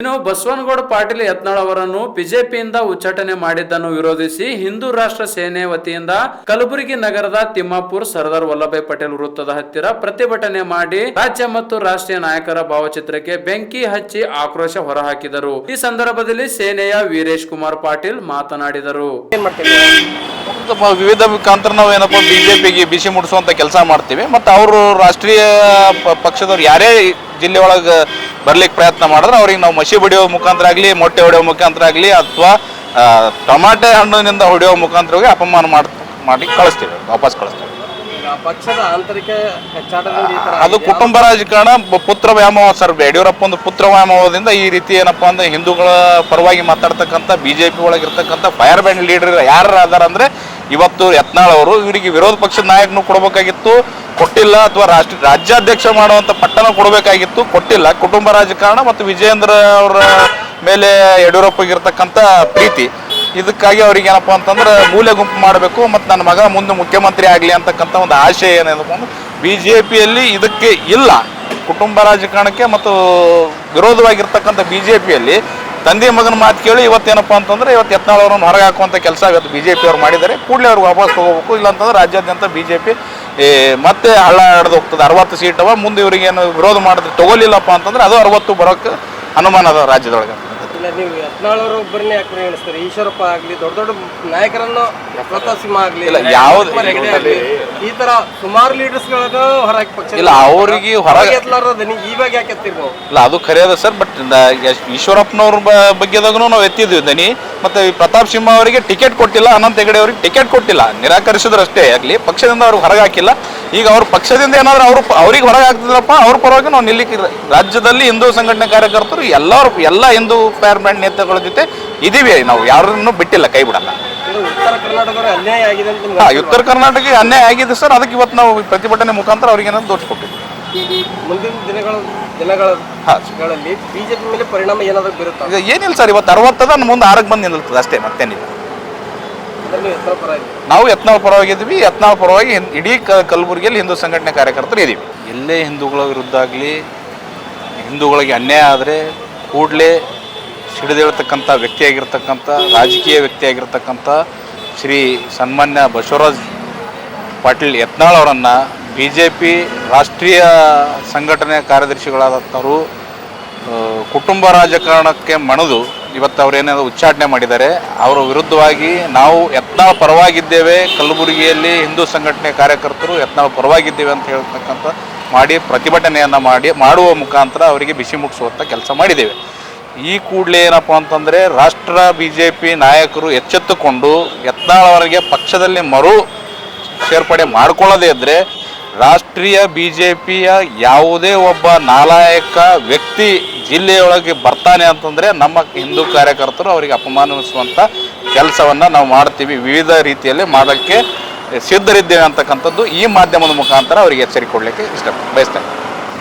ಇನ್ನು ಬಸವನಗೌಡ ಪಾಟೀಲ್ ಯತ್ನಾಳ್ ಅವರನ್ನು ಬಿಜೆಪಿಯಿಂದ ಉಚ್ಚಾಟನೆ ಮಾಡಿದ್ದನ್ನು ವಿರೋಧಿಸಿ ಹಿಂದೂ ರಾಷ್ಟ್ರ ಸೇನೆ ವತಿಯಿಂದ ಕಲಬುರಗಿ ನಗರದ ತಿಮ್ಮಾಪುರ್ ಸರ್ದಾರ್ ವಲ್ಲಭಾಯ್ ಪಟೇಲ್ ವೃತ್ತದ ಹತ್ತಿರ ಪ್ರತಿಭಟನೆ ಮಾಡಿ ರಾಜ್ಯ ಮತ್ತು ರಾಷ್ಟ್ರೀಯ ನಾಯಕರ ಭಾವಚಿತ್ರಕ್ಕೆ ಬೆಂಕಿ ಹಚ್ಚಿ ಆಕ್ರೋಶ ಹೊರಹಾಕಿದರು. ಈ ಸಂದರ್ಭದಲ್ಲಿ ಸೇನೆಯ ವೀರೇಶ್ ಕುಮಾರ್ ಪಾಟೀಲ್ ಮಾತನಾಡಿದರು. ವಿವಿಧ ಮುಖಾಂತರ ನಾವು ಏನಪ್ಪ ಬಿಜೆಪಿಗೆ ಬಿಸಿ ಮುಡಿಸುವಂತ ಕೆಲಸ ಮಾಡ್ತೀವಿ. ಮತ್ತೆ ಅವರು ರಾಷ್ಟ್ರೀಯ ಪ- ಪಕ್ಷದವ್ರು ಯಾರೇ ಜಿಲ್ಲೆ ಒಳಗೆ ಬರ್ಲಿಕ್ಕೆ ಪ್ರಯತ್ನ ಮಾಡಿದ್ರೆ ಅವ್ರಿಗೆ ನಾವು ಮಸಿ ಬಡಿಯೋ ಮುಖಾಂತರ ಆಗಲಿ, ಮೊಟ್ಟೆ ಹೊಡೆಯೋ ಮುಖಾಂತರ ಆಗಲಿ ಅಥವಾ ಟೊಮಾಟೆ ಹಣ್ಣಿನಿಂದ ಹೊಡೆಯೋ ಮುಖಾಂತರ ಹೋಗಿ ಅಪಮಾನ ಮಾಡಿ ಕಳಿಸ್ತೀವಿ, ವಾಪಸ್ ಕಳಿಸ್ತೀವಿ. ಅದು ಕುಟುಂಬ ರಾಜಕಾರಣ ಪುತ್ರ ವ್ಯಾಮೋಹ ಸರ್ ಯಡಿಯೂರಪ್ಪ ಒಂದು ಪುತ್ರ ವ್ಯಾಮೋಹದಿಂದ ಈ ರೀತಿ ಏನಪ್ಪಾ ಅಂದ್ರೆ ಹಿಂದೂಗಳ ಪರವಾಗಿ ಮಾತಾಡ್ತಕ್ಕಂಥ ಬಿಜೆಪಿ ಒಳಗಿರ್ತಕ್ಕಂಥ ಫೈರ್ ಬ್ಯಾಂಡ್ ಲೀಡರ್ ಯಾರು ಅದಾರ ಅಂದ್ರೆ ಇವತ್ತು ಯತ್ನಾಳ್ ಅವರು. ಇವರಿಗೆ ವಿರೋಧ ಪಕ್ಷದ ನಾಯಕನು ಕೊಡಬೇಕಾಗಿತ್ತು. ಕೊಟ್ಟಿಲ್ಲ ಅಥವಾ ರಾಷ್ಟ್ರ ರಾಜ್ಯಾಧ್ಯಕ್ಷ ಮಾಡುವಂತ ಪಟ್ಟಣ ಕೊಡಬೇಕಾಗಿತ್ತು. ಕೊಟ್ಟಿಲ್ಲ. ಕುಟುಂಬ ರಾಜಕಾರಣ ಮತ್ತು ವಿಜಯೇಂದ್ರ ಅವರ ಮೇಲೆ ಯಡಿಯೂರಪ್ಪಗಿರ್ತಕ್ಕಂಥ ಪ್ರೀತಿ. ಇದಕ್ಕಾಗಿ ಅವ್ರಿಗೆ ಏನಪ್ಪ ಅಂತಂದ್ರೆ ಮೂಲೆ ಗುಂಪು ಮಾಡಬೇಕು ಮತ್ತು ನನ್ನ ಮಗ ಮುಂದೆ ಮುಖ್ಯಮಂತ್ರಿ ಆಗಲಿ ಅಂತಕ್ಕಂಥ ಒಂದು ಆಶಯ ಏನಿದೆ ಅಂದ್ರೆ ಬಿ ಜೆ ಪಿಯಲ್ಲಿ ಇದಕ್ಕೆ ಇಲ್ಲ. ಕುಟುಂಬ ರಾಜಕಾರಣಕ್ಕೆ ಮತ್ತು ವಿರೋಧವಾಗಿರ್ತಕ್ಕಂಥ ಬಿ ಜೆ ಪಿಯಲ್ಲಿ ತಂದೆ ಮಗನ ಮಾತು ಕೇಳಿ ಇವತ್ತೇನಪ್ಪ ಅಂತಂದ್ರೆ ಇವತ್ತು ಯತ್ನಾಳ್ ಅವರನ್ನು ಹೊರಗೆ ಹಾಕುವಂಥ ಕೆಲಸ ಇವತ್ತು ಬಿ ಜೆ ಪಿ ಅವ್ರು ಮಾಡಿದ್ದಾರೆ. ಕೂಡಲೇ ಅವ್ರಿಗೆ ವಾಪಸ್ ತಗೋಬೇಕು. ಇಲ್ಲಾಂತಂದ್ರೆ ರಾಜ್ಯಾದ್ಯಂತ ಬಿ ಜೆ ಪಿ ಮತ್ತೆ ಹಳ್ಳ ಹಿಡ್ದು ಹೋಗ್ತದೆ. ಅರವತ್ತು ಸೀಟ್ ಅವ. ಮುಂದೆ ಇವರಿಗೇನು ವಿರೋಧ ಮಾಡಿದ್ರೆ ತಗೊಲಿಲ್ಲಪ್ಪ ಅಂತಂದ್ರೆ ಅದು ಅರವತ್ತು ಬರೋಕ್ಕೆ ಅನುಮಾನ ಅದ ರಾಜ್ಯದೊಳಗೆ. ಇಲ್ಲ ನೀವು ಯತ್ನಾಳವರು ಒಬ್ಬರನ್ನೇ ಯಾಕೆ ಪರಿಗಣಿಸ್ತಾರೆ ಈಶ್ವರಪ್ಪ ಆಗಲಿ ದೊಡ್ಡ ದೊಡ್ಡ ನಾಯಕರನ್ನು ಪ್ರತಾಪ್ ಸಿಂಹ ಆಗಲಿ ಇಲ್ಲ, ಯಾವ್ದು- ಈ ತರ ಸುಮಾರು ಲೀಡರ್ಸ್ ಹೊರಗೆ ಪಕ್ಷ ಇಲ್ಲ, ಅವರಿಗೆ ಹೊರಗೆ- ಎತ್ತಲಾರದನಿ ಇವಾಗ ಯಾಕೆ ಎತ್ತಿರ್ಬೋದು ಇಲ್ಲ ಅದು ಖರೆಯದ ಸರ್ ಬಟ್ ಈಶ್ವರಪ್ಪನವ್ರ ಬಗ್ಗೆದಾಗೂ ನಾವು ಎತ್ತಿದ್ವಿ ದನಿ. ಮತ್ತೆ ಪ್ರತಾಪ್ ಸಿಂಹ ಅವರಿಗೆ ಟಿಕೆಟ್ ಕೊಟ್ಟಿಲ್ಲ ಅನಂತ ಹೆಗಡೆ ಅವರಿಗೆ ಟಿಕೆಟ್ ಕೊಟ್ಟಿಲ್ಲ. ನಿರಾಕರಿಸಿದ್ರು ಅಷ್ಟೇ ಆಗಲಿ ಪಕ್ಷದಿಂದ ಅವ್ರಿಗೆ ಹೊರಗೆ ಹಾಕಿಲ್ಲ. ಈಗ ಅವ್ರ ಪಕ್ಷದಿಂದ ಏನಾದ್ರು ಅವರು ಅವ್ರಿಗೆ ಹೊರಗೆ ಆಗ್ತದಪ್ಪ ಅವ್ರ ಪರವಾಗಿ ನಾವು ನಿಲ್ಲಿಕ್ಕೆ ರಾಜ್ಯದಲ್ಲಿ ಹಿಂದೂ ಸಂಘಟನೆ ಕಾರ್ಯಕರ್ತರು ಎಲ್ಲರೂ ಎಲ್ಲ ಹಿಂದೂ ಬ್ಯಾಂಡ್ ನೇತಾಗಳ ಜೊತೆ ಇದೀವಿ ನಾವು ಯಾರನ್ನು ಬಿಟ್ಟಿಲ್ಲ ಕೈ ಬಿಡಲ್ಲ. ಉತ್ತರ ಕರ್ನಾಟಕ ಅನ್ಯಾಯ ಆಗಿದೆ ಸರ್ ಅದಕ್ಕೆ ಇವತ್ತು ನಾವು ಪ್ರತಿಭಟನೆ ಮುಖಾಂತರ ಅವ್ರಿಗೆ ಏನಾದ್ರು ದೋಚಿಕೊಟ್ಟಿದ್ವಿ ಮುಂದಿನ ದಿನಗಳ ದಿನಗಳ ಹಾ. ಗಳಲ್ಲಿ ಬಿಜೆಪಿ ಮೇಲೆ ಪರಿಣಾಮ ಏನಾದ್ರು ಬೀರುತ್ತಾ? ಏನಿಲ್ಲ ಸರ್ ಇವತ್ತು ಅರವತ್ತದ ಮುಂದೆ ಆರಕ್ಕೆ ಬಂದು ನಿಲ್ತದೆ ಅಷ್ಟೇ ಮತ್ತೇನಿಲ್ಲ. ನೀವು ಯತ್ನಾಳ್ ಪರವಾಗಿದ್ವಿ ಯತ್ನಾಳ್ ಪರವಾಗಿ ಇಡೀ ಕಲಬುರಗಿಯಲ್ಲಿ ಹಿಂದೂ ಸಂಘಟನೆ ಕಾರ್ಯಕರ್ತರು ಇದ್ದೀವಿ ಎಲ್ಲೇ ಹಿಂದೂಗಳ ವಿರುದ್ಧ ಆಗಲಿ ಹಿಂದೂಗಳಿಗೆ ಅನ್ಯಾಯ ಆದರೆ ಕೂಡಲೇ ಸಿಡಿದೇಳ್ತಕ್ಕಂಥ ವ್ಯಕ್ತಿಯಾಗಿರ್ತಕ್ಕಂಥ ರಾಜಕೀಯ ವ್ಯಕ್ತಿಯಾಗಿರ್ತಕ್ಕಂಥ ಶ್ರೀ ಸನ್ಮಾನ್ಯ ಬಸವರಾಜ್ ಪಾಟೀಲ್ ಯತ್ನಾಳ್ ಅವರನ್ನು ಬಿ ಜೆ ಪಿ ರಾಷ್ಟ್ರೀಯ ಸಂಘಟನೆ ಕಾರ್ಯದರ್ಶಿಗಳಾದಂಥವರು ಕುಟುಂಬ ರಾಜಕಾರಣಕ್ಕೆ ಮಣಿದು ಇವತ್ತು ಅವರೇನಾದ್ರು ಉಚ್ಚಾಟನೆ ಮಾಡಿದ್ದಾರೆ, ಅವರ ವಿರುದ್ಧವಾಗಿ ನಾವು ಯತ್ನಾಳ್ ಪರವಾಗಿದ್ದೇವೆ. ಕಲಬುರಗಿಯಲ್ಲಿ ಹಿಂದೂ ಸಂಘಟನೆ ಕಾರ್ಯಕರ್ತರು ಯತ್ನಾಳ್ ಪರವಾಗಿದ್ದೇವೆ ಅಂತ ಹೇಳ್ತಕ್ಕಂಥ ಮಾಡಿ ಪ್ರತಿಭಟನೆಯನ್ನು ಮಾಡಿ, ಮಾಡುವ ಮುಖಾಂತರ ಅವರಿಗೆ ಬಿಸಿ ಮುಗಿಸುವಂಥ ಕೆಲಸ ಮಾಡಿದ್ದೇವೆ. ಈ ಕೂಡಲೇ ಏನಪ್ಪ ಅಂತಂದರೆ ರಾಷ್ಟ್ರ ಬಿ ಜೆ ಪಿ ನಾಯಕರು ಎಚ್ಚೆತ್ತುಕೊಂಡು ಯತ್ನಾಳ್ ಪಕ್ಷದಲ್ಲಿ ಮರು ಸೇರ್ಪಡೆ ಮಾಡ್ಕೊಳ್ಳೋದೆ ಇದ್ದರೆ ರಾಷ್ಟ್ರೀಯ ಬಿ ಜೆ ಪಿಯ ಯಾವುದೇ ಒಬ್ಬ ನಾಲಾಯಕ ವ್ಯಕ್ತಿ ಜಿಲ್ಲೆಯೊಳಗೆ ಬರ್ತಾನೆ ಅಂತಂದರೆ ನಮ್ಮ ಹಿಂದೂ ಕಾರ್ಯಕರ್ತರು ಅವರಿಗೆ ಅಪಮಾನಿಸುವಂಥ ಕೆಲಸವನ್ನು ನಾವು ಮಾಡ್ತೀವಿ. ವಿವಿಧ ರೀತಿಯಲ್ಲಿ ಮಾಡೋಕ್ಕೆ ಸಿದ್ಧರಿದ್ದೇವೆ ಅಂತಕ್ಕಂಥದ್ದು ಈ ಮಾಧ್ಯಮದ ಮುಖಾಂತರ ಅವರಿಗೆ ಎಚ್ಚರಿಕೆ ಕೊಡಲಿಕ್ಕೆ ಇಷ್ಟ ಬಯಸ್ತೇನೆ.